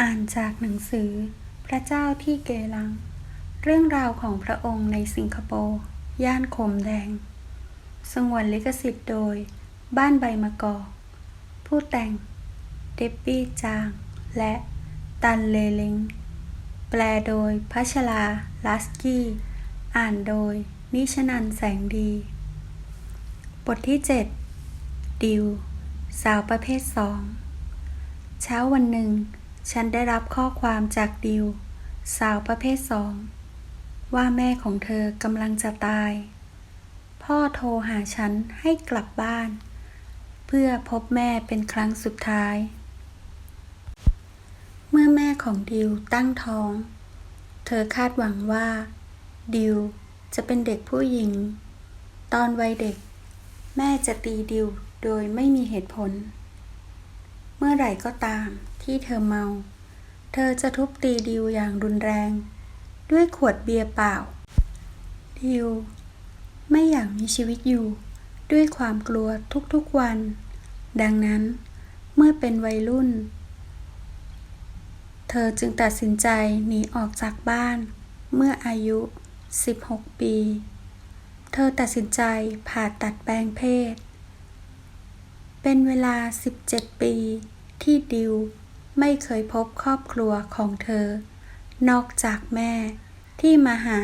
อ่านจากหนังสือ พระเจ้าที่เกลัง เรื่องราวของพระองค์ในสิงคโปร์ ย่านโคมแดง สงวนลิขสิทธิ์โดย บ้านใบมะกอก ผู้แต่ง เดบบี้จาง และตันเลเลงแปลโดยพัชรา ลัสกี้ อ่านโดย นิชนันแสงดี บทที่ 7 ดิว สาวประเภทสอง เช้าวันหนึ่ง ฉันได้รับข้อความจากดิว สาวประเภทสอง ว่าแม่ของเธอกำลังจะตาย พ่อโทรหาฉันให้กลับบ้าน เพื่อพบแม่เป็นครั้งสุดท้าย เมื่อแม่ของดิวตั้งท้อง เธอคาดหวังว่า ดิวจะเป็นเด็กผู้หญิง ตอนวัยเด็ก แม่จะตีดิวโดยไม่มีเหตุผล มื่อไหร่ก็ตามที่เธอเมา เธอจะทุบตีดิวอย่างรุนแรง ด้วยขวดเบียร์เปล่า ดิว ไม่อยากมีชีวิตอยู่ ด้วยความกลัวทุกๆวัน ดังนั้นเมื่อเป็นวัยรุ่น เธอจึงตัดสินใจหนีออกจากบ้าน เมื่ออายุ 16 ปี เธอตัดสินใจผ่าตัดแปลงเพศ เป็นเวลา 17 ปี ที่ดิวไม่เคยพบครอบครัวของเธอ นอกจากแม่ที่มาหา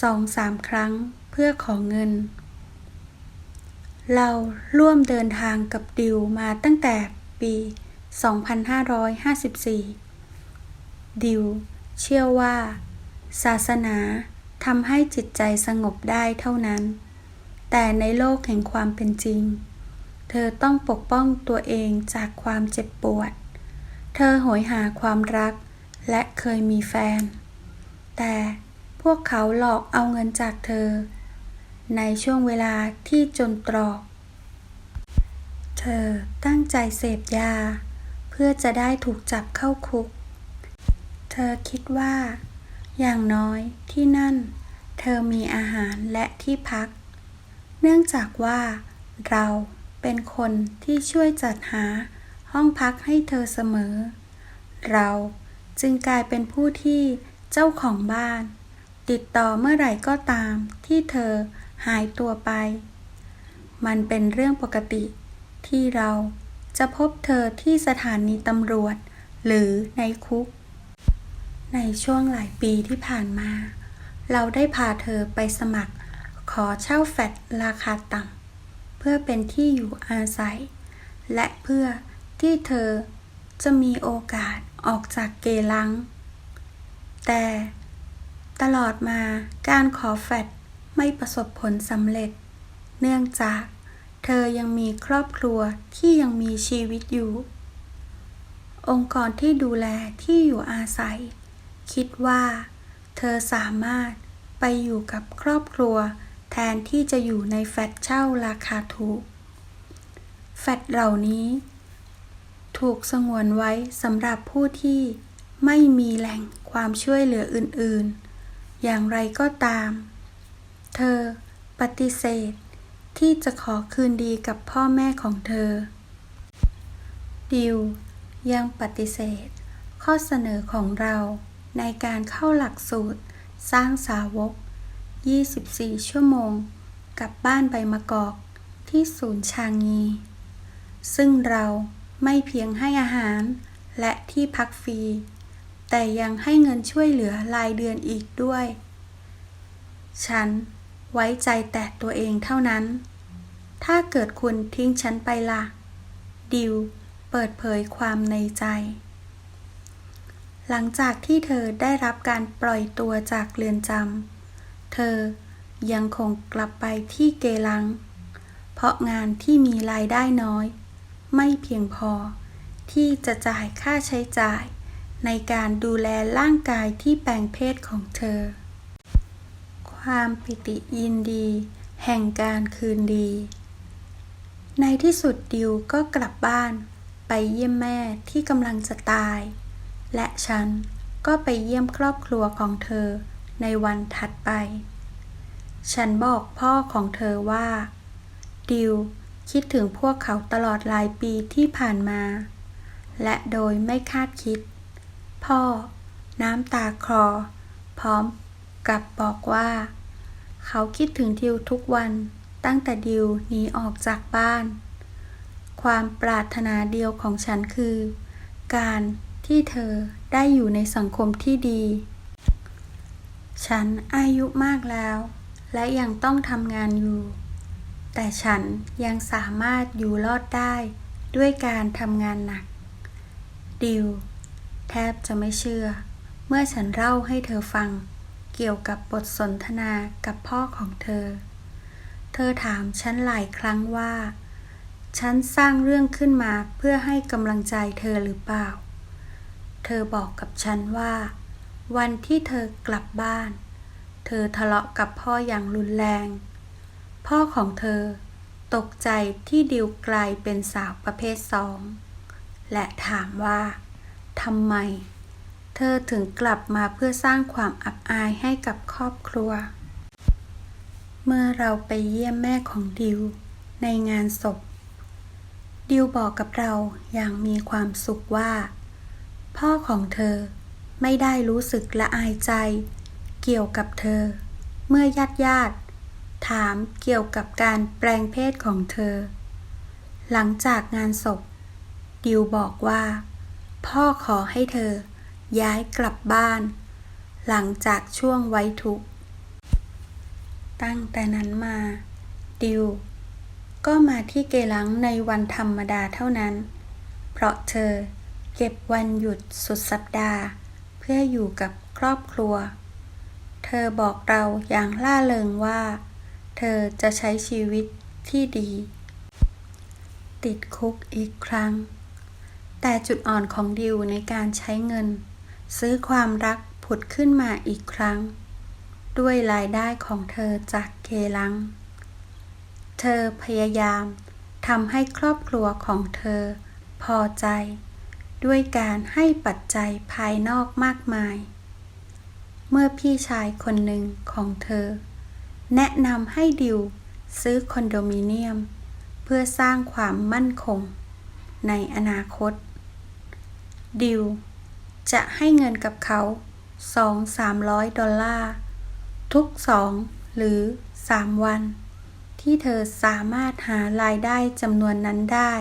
สองสามครั้งเพื่อขอเงิน เราร่วมเดินทางกับดิวมาตั้งแต่ปี 2554 ดิวเชื่อว่า ศาสนาทำให้จิตใจสงบได้เท่านั้น แต่ในโลกแห่งความเป็นจริง เธอต้องปกป้องตัวเองจากความเจ็บปวด เธอโหยหาความรัก และเคยมีแฟน แต่พวกเขาหลอกเอาเงินจากเธอ ในช่วงเวลาที่จนตรอก เธอตั้งใจเสพยา เพื่อจะได้ถูกจับเข้าคุก เธอคิดว่า อย่างน้อยที่นั่น เธอมีอาหารและที่พัก เนื่องจากว่าเรา เป็นคนที่ช่วยจัดหาห้องพักให้เธอเสมอ เราจึงกลายเป็นผู้ที่เจ้าของบ้าน ติดต่อเมื่อไหร่ก็ตามที่เธอหายตัวไป มันเป็นเรื่องปกติที่เราจะพบเธอที่สถานีตำรวจ หรือในคุก ในช่วงหลายปีที่ผ่านมา เราได้พาเธอไปสมัคร ขอเช่าแฟลตราคาต่ำ เพื่อเป็นที่อยู่อาศัย และเพื่อที่เธอจะมีโอกาสออกจากเกลัง แต่ตลอดมาการขอแฟลตไม่ประสบผลสำเร็จ เนื่องจากเธอยังมีครอบครัวที่ยังมีชีวิตอยู่ องค์กรที่ดูแลที่อยู่อาศัย คิดว่า เธอสามารถไปอยู่กับครอบครัว แทนที่จะอยู่ในแฟลตเช่าราคาถูก แฟลตเหล่านี้ ถูกสงวนไว้สำหรับผู้ที่ไม่มีแหล่งความช่วยเหลืออื่นๆ อย่างไรก็ตาม เธอปฏิเสธที่จะขอคืนดีกับพ่อแม่ของเธอ ดิวยังปฏิเสธ ข้อเสนอของเราในการเข้าหลักสูตรสร้างสาวก 24 ชั่วโมงกับบ้านใบมะกอกที่ศูนย์ชางงี ซึ่งเราไม่เพียงให้อาหารและที่พักฟรี แต่ยังให้เงินช่วยเหลือรายเดือนอีกด้วย ฉันไว้ใจแต่ตัวเองเท่านั้น ถ้าเกิดคุณทิ้งฉันไปละ่ะ ดิวเปิดเผยความในใจ หลังจากที่เธอได้รับการปล่อยตัวจากเรือนจำ เธอยังคงกลับไปที่เกลัง เพราะงานที่มีรายได้น้อย ไม่เพียงพอที่จะจ่ายค่าใช้จ่ายในการดูแลร่างกายที่แปลงเพศของเธอ ความปิติยินดี แห่งการคืนดี ในที่สุดดิวก็กลับบ้านไปเยี่ยมแม่ที่กำลังจะตาย และฉันก็ไปเยี่ยมครอบครัวของเธอ ในวันถัดไป ฉันบอกพ่อของเธอว่า ดิวคิดถึงพวกเขาตลอดหลายปีที่ผ่านมา และโดยไม่คาดคิด พ่อ น้ำตาคลอ พร้อมกับบอกว่า เขาคิดถึงดิวทุกวันตั้งแต่ดิวหนีออกจากบ้าน ความปรารถนาเดียวของฉันคือ การที่เธอได้อยู่ในสังคมที่ดี ฉันอายุมากแล้ว และยังต้องทำงานอยู่ แต่ฉันยังสามารถอยู่รอดได้ด้วยการทำงานหนัก ดิว แทบจะไม่เชื่อ เมื่อฉันเล่าให้เธอฟัง เกี่ยวกับบทสนทนากับพ่อของเธอ เธอถามฉันหลายครั้งว่า ฉันสร้างเรื่องขึ้นมาเพื่อให้กำลังใจเธอหรือเปล่า เธอบอกกับฉันว่า วันที่เธอกลับบ้าน เธอทะเลาะกับพ่ออย่างรุนแรง พ่อของเธอตกใจที่ดิวกลายเป็นสาวประเภทสอง และถามว่าทำไม เธอถึงกลับมาเพื่อสร้างความอับอายให้กับครอบครัว เมื่อเราไปเยี่ยมแม่ของดิวในงานศพ ดิวบอกกับเราอย่างมีความสุขว่า พ่อของเธอ ไม่ได้รู้สึกละอายใจ เกี่ยวกับเธอ เมื่อญาติญาติถามเกี่ยวกับการแปลงเพศของเธอ หลังจากงานศพ ดิวบอกว่า พ่อขอให้เธอ ย้ายกลับบ้าน หลังจากช่วงไว้ทุกข์ ตั้งแต่นั้นมา ดิว ก็มาที่เกลังในวันธรรมดาเท่านั้น เพราะเธอเก็บวันหยุดสุดสัปดาห์ พื่ออยู่กับครอบครัว เธอบอกเราอย่างล่าเริงว่า เธอจะใช้ชีวิตที่ดี ติดคุกอีกครั้ง แต่จุดอ่อนของดิวในการใช้เงิน ซื้อความรักผุดขึ้นมาอีกครั้ง ด้วยรายได้ของเธอจากเกลัง เธอพยายามทำให้ครอบครัวของเธอพอใจ ด้วยการให้ปัจจัยภายนอกมากมาย เมื่อพี่ชายคนหนึ่งของเธอ แนะนำให้ดิวซื้อคอนโดมิเนียม เพื่อสร้างความมั่นคง ในอนาคต ดิว จะให้เงินกับเขาสองสามร้อยดอลลาร์ ทุกสองหรือสามวัน ที่เธอสามารถหารายได้จำนวนนั้นได้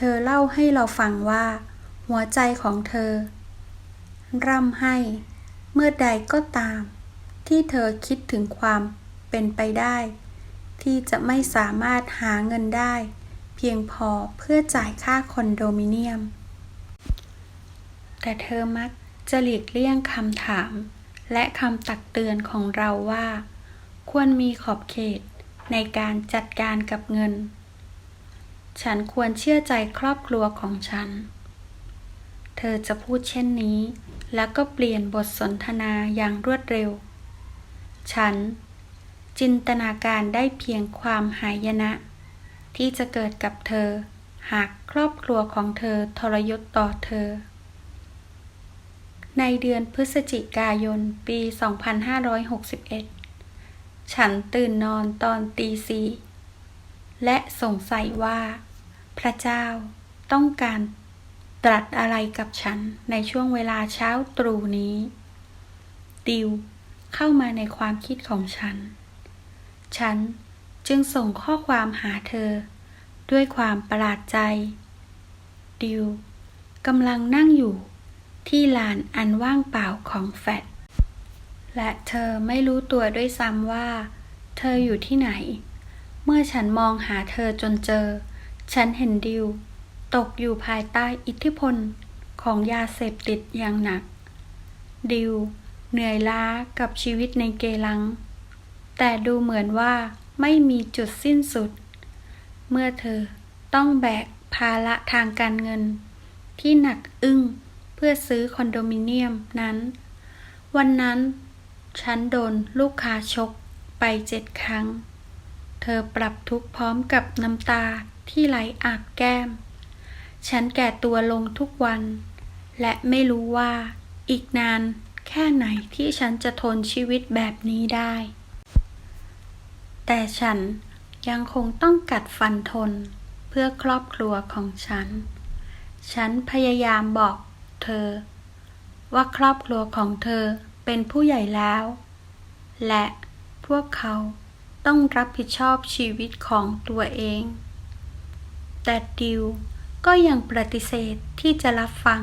เธอเล่าให้เราฟังว่า หัวใจของเธอ ร่ำให้เมื่อใดก็ตาม ที่เธอคิดถึงความเป็นไปได้ ที่จะไม่สามารถหาเงินได้ เพียงพอเพื่อจ่ายค่าคอนโดมิเนียม แต่เธอมักจะหลีกเลี่ยงคำถาม และคำตักเตือนของเราว่า ควรมีขอบเขตในการจัดการกับเงิน ฉันควรเชื่อใจครอบครัวของฉัน เธอจะพูดเช่นนี้ แล้วก็เปลี่ยนบทสนทนาอย่างรวดเร็ว ฉัน จินตนาการได้เพียงความหายนะ ที่จะเกิดกับเธอ หากครอบครัวของเธอทรยศต่อเธอ ในเดือนพฤศจิกายนปี 2561 ฉันตื่นนอนตอนตีสี่และสงสัยว่า พระเจ้าต้องการตรัสอะไรกับฉันในช่วงเวลาเช้าตรู่นี้ดิวเข้ามาในความคิดของฉัน ฉันจึงส่งข้อความหาเธอ ด้วยความประหลาดใจ ดิวกำลังนั่งอยู่ที่ลานอันว่างเปล่าของแฟดและเธอไม่รู้ตัวด้วยซ้ำว่า เธออยู่ที่ไหน เมื่อฉันมองหาเธอจนเจอ ฉันเห็นดิว ตกอยู่ภายใต้อิทธิพลของยาเสพติดอย่างหนัก ดิว เหนื่อยล้ากับชีวิตในเกลัง แต่ดูเหมือนว่าไม่มีจุดสิ้นสุด เมื่อเธอต้องแบกภาระทางการเงิน ที่หนักอึ้งเพื่อซื้อคอนโดมิเนียมนั้น วันนั้นฉันโดนลูกค้าชกไปเจ็ดครั้ง เธอปรับทุกข์พร้อมกับน้ำตา ที่ไหลอาบแก้ม ฉันแก่ตัวลงทุกวัน และไม่รู้ว่าอีกนานแค่ไหนที่ฉันจะทนชีวิตแบบนี้ได้ แต่ฉันยังคงต้องกัดฟันทนเพื่อครอบครัวของฉัน ฉันพยายามบอกเธอ ว่าครอบครัวของเธอเป็นผู้ใหญ่แล้ว และพวกเขาต้องรับผิดชอบชีวิตของตัวเอง แต่ดิวก็ยังปฏิเสธที่จะรับฟัง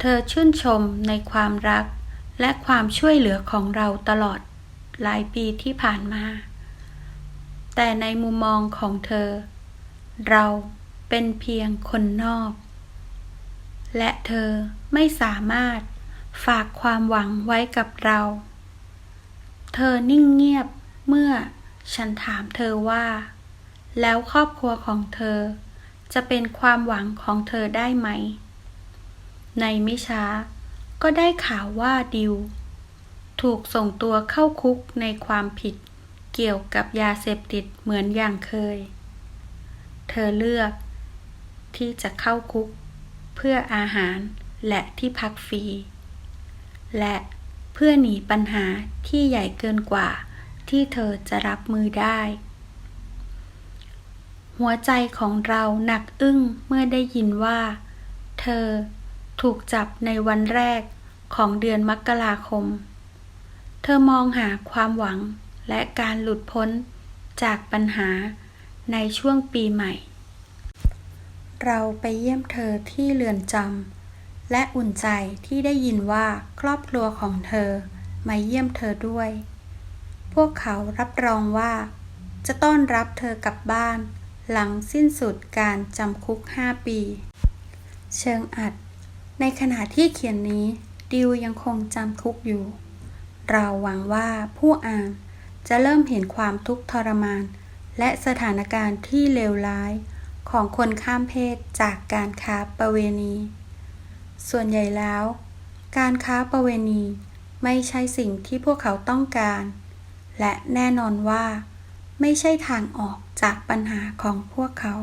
เธอชื่นชมในความรักและความช่วยเหลือของเราตลอดหลายปีที่ผ่านมา แต่ในมุมมองของเธอ เราเป็นเพียงคนนอก และเธอไม่สามารถฝากความหวังไว้กับเรา เธอนิ่งเงียบเมื่อฉันถามเธอว่า แล้วครอบครัวของเธอ จะเป็นความหวังของเธอได้ไหม ในไม่ช้า ก็ได้ข่าวว่าดิว ถูกส่งตัวเข้าคุกในความผิดเกี่ยวกับยาเสพติดเหมือนอย่างเคย เธอเลือก ที่จะเข้าคุก เพื่ออาหารและที่พักฟรี และเพื่อหนีปัญหาที่ใหญ่เกินกว่าที่เธอจะรับมือได้ หัวใจของเราหนักอึ้งเมื่อได้ยินว่า เธอถูกจับในวันแรกของเดือนมกราคม เธอมองหาความหวังและการหลุดพ้นจากปัญหาในช่วงปีใหม่ เราไปเยี่ยมเธอที่เรือนจำและอุ่นใจที่ได้ยินว่าครอบครัวของเธอมาเยี่ยมเธอด้วย พวกเขารับรองว่า จะต้อนรับเธอกลับบ้าน หลังสิ้นสุดการจำคุก 5 ปี เชิงอัด ในขณะที่เขียนนี้ ดิวยังคงจำคุกอยู่ เราหวังว่าผู้อ่านจะเริ่มเห็นความทุกข์ทรมาน และสถานการณ์ที่เลวร้ายของคนข้ามเพศจากการค้าประเวณี ส่วนใหญ่แล้ว การค้าประเวณีไม่ใช่สิ่งที่พวกเขาต้องการ และแน่นอนว่า ไม่ใช่ทางออกจากปัญหาของพวกเขา